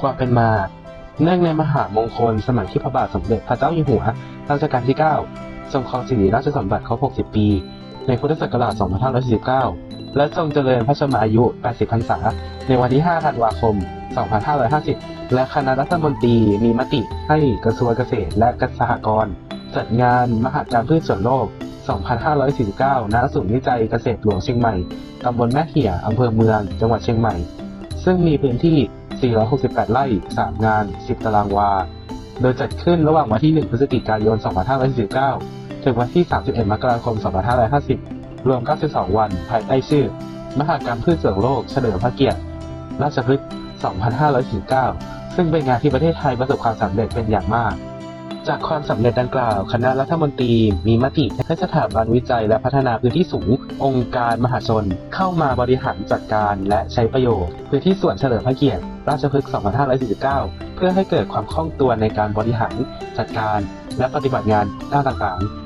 ความเป็นมา เนื่องในมหามงคลสมัยที่พระบาทสมเด็จพระเจ้าอยู่หัวรัชกาลที่ 9 ทรงครองสิริราชสมบัติครบ 60 ปี ในพุทธศักราช 2549 และทรงเจริญพระชนมาอายุ 80 พรรษา ในวันที่ 5 ธันวาคม 2550 และคณะรัฐมนตรีมีมติให้กระทรวงเกษตรและสหกรณ์จัดงานมหกรรมพืชสวนโลก 2549 ณ ศูนย์วิจัยเกษตรหลวงเชียงใหม่ ตำบลแม่เหี่ยอำเภอเมือง จังหวัดเชียงใหม่ ซึ่งมีพื้นที่ 468 ไร่ 3 งาน 10 ตารางวา โดยจัดขึ้นระหว่างวันที่ 1 พฤศจิกายน 2549 ถึงวันที่ 31 มกราคม 2550 รวม 92 วัน ภายใต้ชื่อ มหกรรมพืชสริมโลก เฉลิมพระเกียรติ ราชพฤกษ์ 2549ซึ่งเป็นงานที่ประเทศไทยประสบความสำเร็จเป็นอย่างมาก จากความสำเร็จดังกล่าว คณะรัฐมนตรี มีมติให้สถาบันวิจัยและพัฒนาพื้นที่สูง องค์การมหาชน เข้ามาบริหารจัดการและใช้ประโยชน์ พื้นที่ส่วนเฉลิมพระเกียรติ ราชพฤกษ์ 2549 เพื่อให้เกิดความคล่องตัวในการบริหารจัดการ และปฏิบัติงานด้านต่างๆ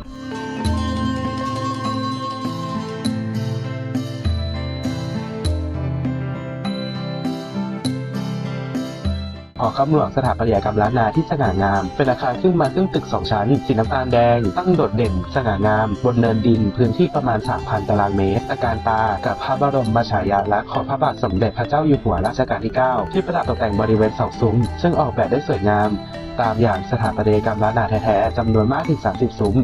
หอคำหลวงสถาปัตยกรรมล้านนาที่สง่างาม เป็นอาคารขึ้นมาซึ่งตึก 2 ชั้น สีน้ำตาลแดง ตั้งโดดเด่น สง่างาม บนเนินดิน พื้นที่ประมาณ 3,000 ตารางเมตรตะการตา กับพระบรมฉายาลักษณ์ของพระบาทสมเด็จพระเจ้าอยู่หัวรัชกาลที่ 9 ที่ประดับตกแต่งบริเวณเสาซุ้ม ซึ่งออกแบบได้สวยงาม ตามอย่างสถาปัตยกรรมล้านนาแท้ๆจำนวนมากถึง 30 ซุ้ม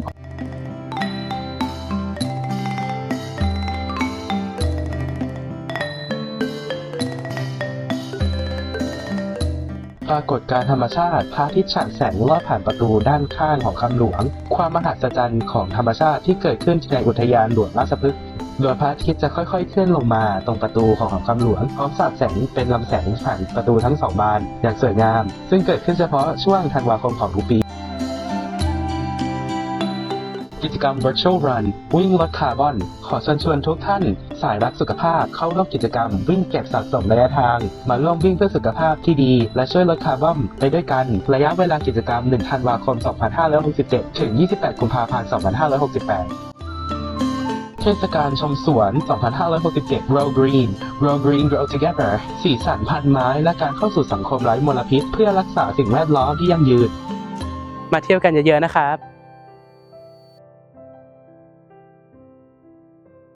ปรากฏการธรรมชาติพระอาทิตย์ฉายแสงลอดผ่านประตูด้านข้างของคำหลวง ความมหัศจรรย์ของธรรมชาติที่เกิดขึ้นในอุทยานหลวงราชพฤกษ์โดยพระอาทิตย์จะค่อยๆ เคลื่อนลงมาตรงประตูของคำหลวงพร้อมสาดแสงเป็นลำแสงผ่านประตูทั้งสองบานอย่างสวยงาม ซึ่งเกิดขึ้นเฉพาะช่วงธันวาคมของทุกปี กิจกรรม Virtual Run วิ่งลดคาร์บอน ขอเชิญชวนทุกท่าน สายรักสุขภาพเข้าร่วมกิจกรรม วิ่งเก็บสะสมระยะทาง มาร่วมวิ่งเพื่อสุขภาพที่ดี และช่วยลดคาร์บอนไปด้วยกัน ระยะเวลากิจกรรม 1 ธันวาคม 2567 ถึง 28 กุมภาพันธ์ 2568เทศกาลชมสวน 2567 Grow Green Grow Green Grow Together สีสันพันไม้ และการเข้าสู่สังคมไร้มลพิษ เพื่อรักษาสิ่งแวดล้อมที่ยั่งยืน มาเที่ยวกันเยอะๆนะครับ